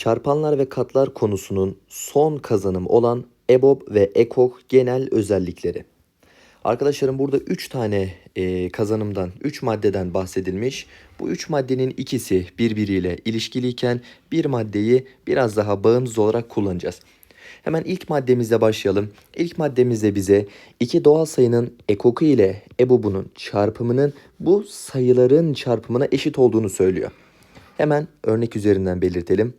Çarpanlar ve katlar konusunun son kazanım olan EBOB ve EKOK genel özellikleri. Arkadaşlarım burada 3 tane e, kazanımdan, 3 maddeden bahsedilmiş. Bu 3 maddenin ikisi birbiriyle ilişkiliyken bir maddeyi biraz daha bağımsız olarak kullanacağız. Hemen ilk maddemizle başlayalım. İlk maddemizde bize iki doğal sayının ekoku ile ebobunun çarpımının bu sayıların çarpımına eşit olduğunu söylüyor. Hemen örnek üzerinden belirtelim.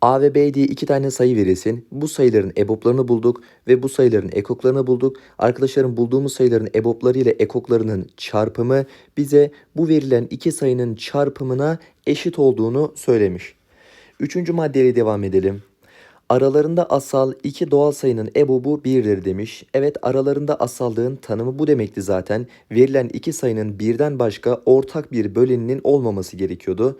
A ve B diye iki tane sayı verilsin. Bu sayıların eboplarını bulduk ve bu sayıların ekoklarını bulduk. Arkadaşlarım bulduğumuz sayıların ebopları ile ekoklarının çarpımı bize bu verilen iki sayının çarpımına eşit olduğunu söylemiş. Üçüncü maddeyle devam edelim. Aralarında asal iki doğal sayının ebobu 1'dir demiş. Evet aralarında asallığın tanımı bu demekti zaten. Verilen iki sayının birden başka ortak bir böleninin olmaması gerekiyordu.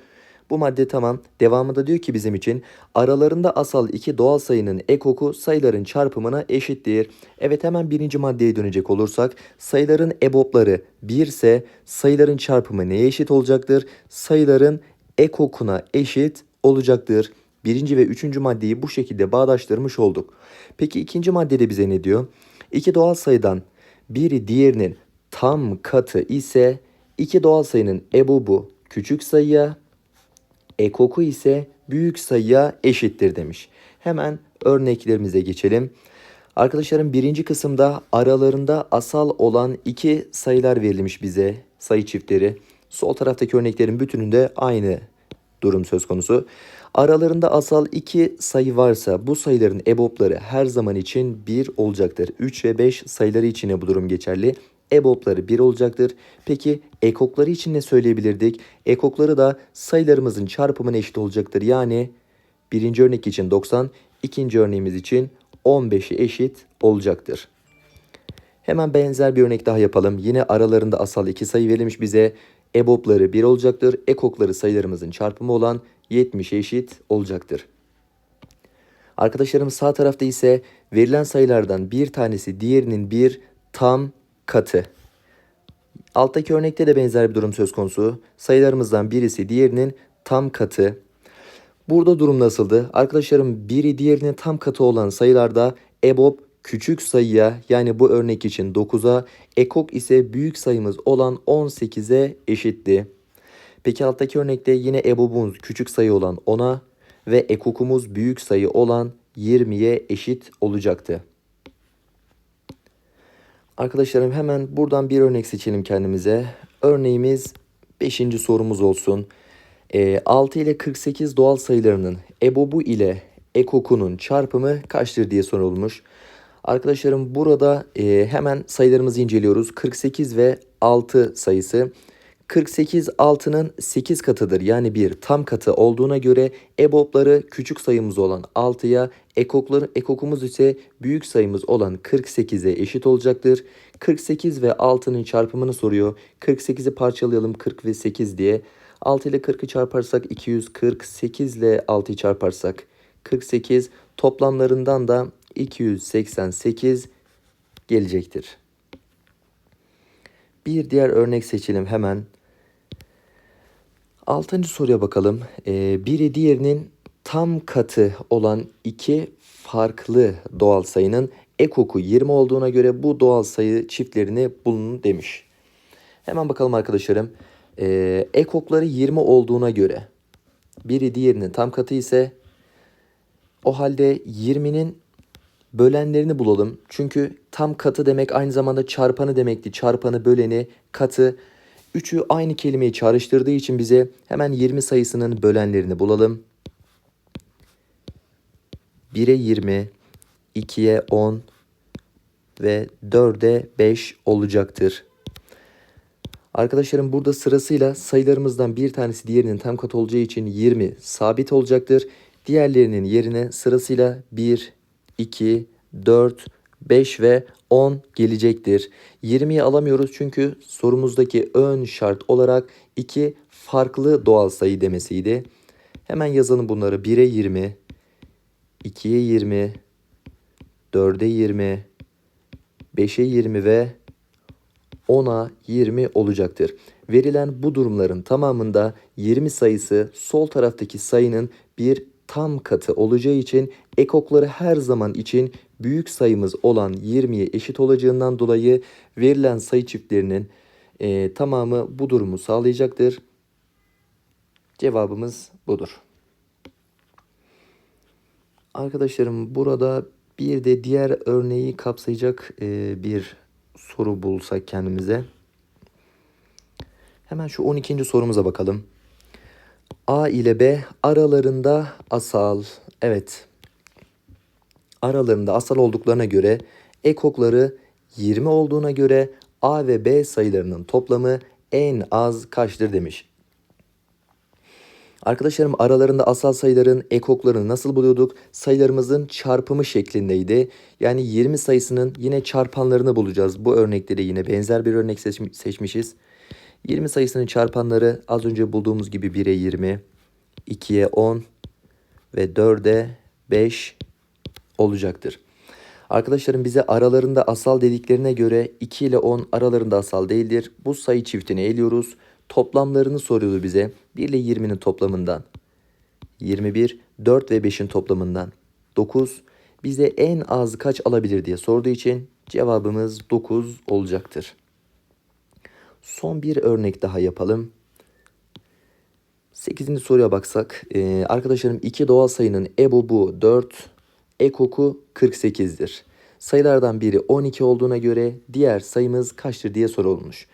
Bu madde tamam. Devamında diyor ki bizim için aralarında asal iki doğal sayının ekoku sayıların çarpımına eşittir. Evet hemen birinci maddeye dönecek olursak sayıların ebopları 1 ise sayıların çarpımı neye eşit olacaktır? Sayıların ekokuna eşit olacaktır. Birinci ve üçüncü maddeyi bu şekilde bağdaştırmış olduk. Peki ikinci maddede bize ne diyor? İki doğal sayıdan biri diğerinin tam katı ise iki doğal sayının ebobu küçük sayıya, ekoku ise büyük sayıya eşittir demiş. Hemen örneklerimize geçelim. Arkadaşlarım birinci kısımda aralarında asal olan iki sayılar verilmiş bize sayı çiftleri. Sol taraftaki örneklerin bütününde aynı durum söz konusu. Aralarında asal iki sayı varsa bu sayıların ebopları her zaman için 1 olacaktır. 3 ve 5 sayıları için bu durum geçerli. EBOB'ları 1 olacaktır. Peki ekokları için ne söyleyebilirdik? Ekokları da sayılarımızın çarpımına eşit olacaktır. Yani birinci örnek için 90, ikinci örneğimiz için 15'e eşit olacaktır. Hemen benzer bir örnek daha yapalım. Yine aralarında asal iki sayı verilmiş bize. EBOB'ları 1 olacaktır. Ekokları sayılarımızın çarpımı olan 70'e eşit olacaktır. Arkadaşlarım sağ tarafta ise verilen sayılardan bir tanesi diğerinin bir tam katı. Alttaki örnekte de benzer bir durum söz konusu. Sayılarımızdan birisi diğerinin tam katı. Burada durum nasıldı? Arkadaşlarım biri diğerinin tam katı olan sayılarda EBOB küçük sayıya yani bu örnek için 9'a, ekok ise büyük sayımız olan 18'e eşitti. Peki alttaki örnekte yine EBOB'umuz küçük sayı olan 10'a ve ekokumuz büyük sayı olan 20'ye eşit olacaktı. Arkadaşlarım hemen buradan bir örnek seçelim kendimize. Örneğimiz 5. sorumuz olsun. E, 6 ile 48 doğal sayılarının ebobu ile ekokunun çarpımı kaçtır diye sorulmuş. Arkadaşlarım burada e, hemen sayılarımızı inceliyoruz. 48 ve 6 sayısı. 48 6'nın 8 katıdır yani bir tam katı olduğuna göre EBOB'ları küçük sayımız olan 6'ya ekokları, ekokumuz ise büyük sayımız olan 48'e eşit olacaktır. 48 ve 6'nın çarpımını soruyor. 48'i parçalayalım 40 ve 8 diye. 6 ile 40'ı çarparsak 248 ile 6'yı çarparsak 48 toplamlarından da 288 gelecektir. Bir diğer örnek seçelim hemen. Altıncı soruya bakalım. Ee, biri diğerinin tam katı olan iki farklı doğal sayının ekoku 20 olduğuna göre bu doğal sayı çiftlerini bulun demiş. Hemen bakalım arkadaşlarım. Ee, ekokları 20 olduğuna göre biri diğerinin tam katı ise o halde 20'nin bölenlerini bulalım. Çünkü tam katı demek aynı zamanda çarpanı demekti. Çarpanı, böleni, katı. Üçü aynı kelimeyi çağrıştırdığı için bize hemen 20 sayısının bölenlerini bulalım. 1'e 20, 2'ye 10 ve 4'e 5 olacaktır. Arkadaşlarım burada sırasıyla sayılarımızdan bir tanesi diğerinin tam katı olacağı için 20 sabit olacaktır. Diğerlerinin yerine sırasıyla 1, 2, 4, 5 ve 10 gelecektir. 20'yi alamıyoruz çünkü sorumuzdaki ön şart olarak iki farklı doğal sayı demesiydi. Hemen yazalım bunları. 1'e 20, 2'ye 20, 4'e 20, 5'e 20 ve 10'a 20 olacaktır. Verilen bu durumların tamamında 20 sayısı sol taraftaki sayının bir tam katı olacağı için ekokları her zaman için büyük sayımız olan 20'ye eşit olacağından dolayı verilen sayı çiftlerinin e, tamamı bu durumu sağlayacaktır. Cevabımız budur. Arkadaşlarım burada bir de diğer örneği kapsayacak e, bir soru bulsak kendimize. Hemen şu 12. sorumuza bakalım. A ile B aralarında asal. Evet. Aralarında asal olduklarına göre ekokları 20 olduğuna göre A ve B sayılarının toplamı en az kaçtır demiş. Arkadaşlarım aralarında asal sayıların ekoklarını nasıl buluyorduk? Sayılarımızın çarpımı şeklindeydi. Yani 20 sayısının yine çarpanlarını bulacağız. Bu örnekte de yine benzer bir örnek seçm- seçmişiz. 20 sayısının çarpanları az önce bulduğumuz gibi 1'e 20, 2'ye 10 ve 4'e 5 olacaktır. Arkadaşlarım bize aralarında asal dediklerine göre 2 ile 10 aralarında asal değildir. Bu sayı çiftini eliyoruz. Toplamlarını soruyordu bize. 1 ile 20'nin toplamından 21, 4 ve 5'in toplamından 9. Bize en az kaç alabilir diye sorduğu için cevabımız 9 olacaktır. Son bir örnek daha yapalım. 8. soruya baksak. Arkadaşlarım iki doğal sayının EBOB'u 4, EKOK'u 48'dir. Sayılardan biri 12 olduğuna göre diğer sayımız kaçtır diye sorulmuş.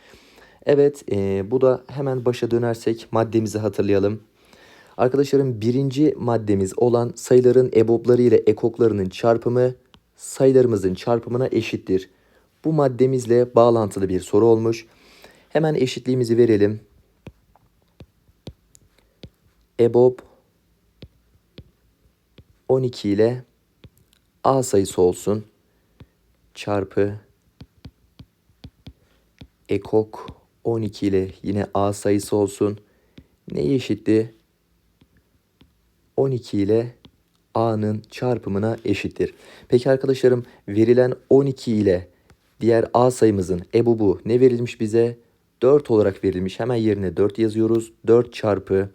Evet e, bu da hemen başa dönersek maddemizi hatırlayalım. Arkadaşlarım birinci maddemiz olan sayıların EBOB'ları ile EKOK'larının çarpımı sayılarımızın çarpımına eşittir. Bu maddemizle bağlantılı bir soru olmuş. Hemen eşitliğimizi verelim. EBOB 12 ile A sayısı olsun. Çarpı ekok 12 ile yine A sayısı olsun. Neye eşitti? 12 ile A'nın çarpımına eşittir. Peki arkadaşlarım verilen 12 ile diğer A sayımızın EBOB'u ne verilmiş bize? 4 olarak verilmiş. Hemen yerine 4 yazıyoruz. 4 çarpı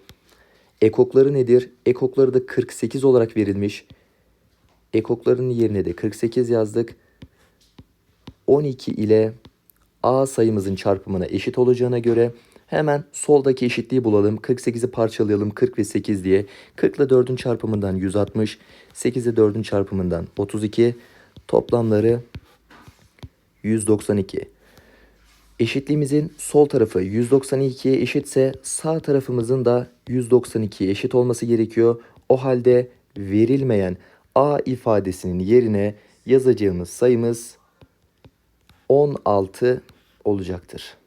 ekokları nedir? Ekokları da 48 olarak verilmiş. Ekokların yerine de 48 yazdık. 12 ile A sayımızın çarpımına eşit olacağına göre hemen soldaki eşitliği bulalım. 48'i parçalayalım 40 ve 8 diye. 40 ile 4'ün çarpımından 160, 8 ile 4'ün çarpımından 32. Toplamları 192. Eşitliğimizin sol tarafı 192'ye eşitse sağ tarafımızın da 192'ye eşit olması gerekiyor. O halde verilmeyen A ifadesinin yerine yazacağımız sayımız 16 olacaktır.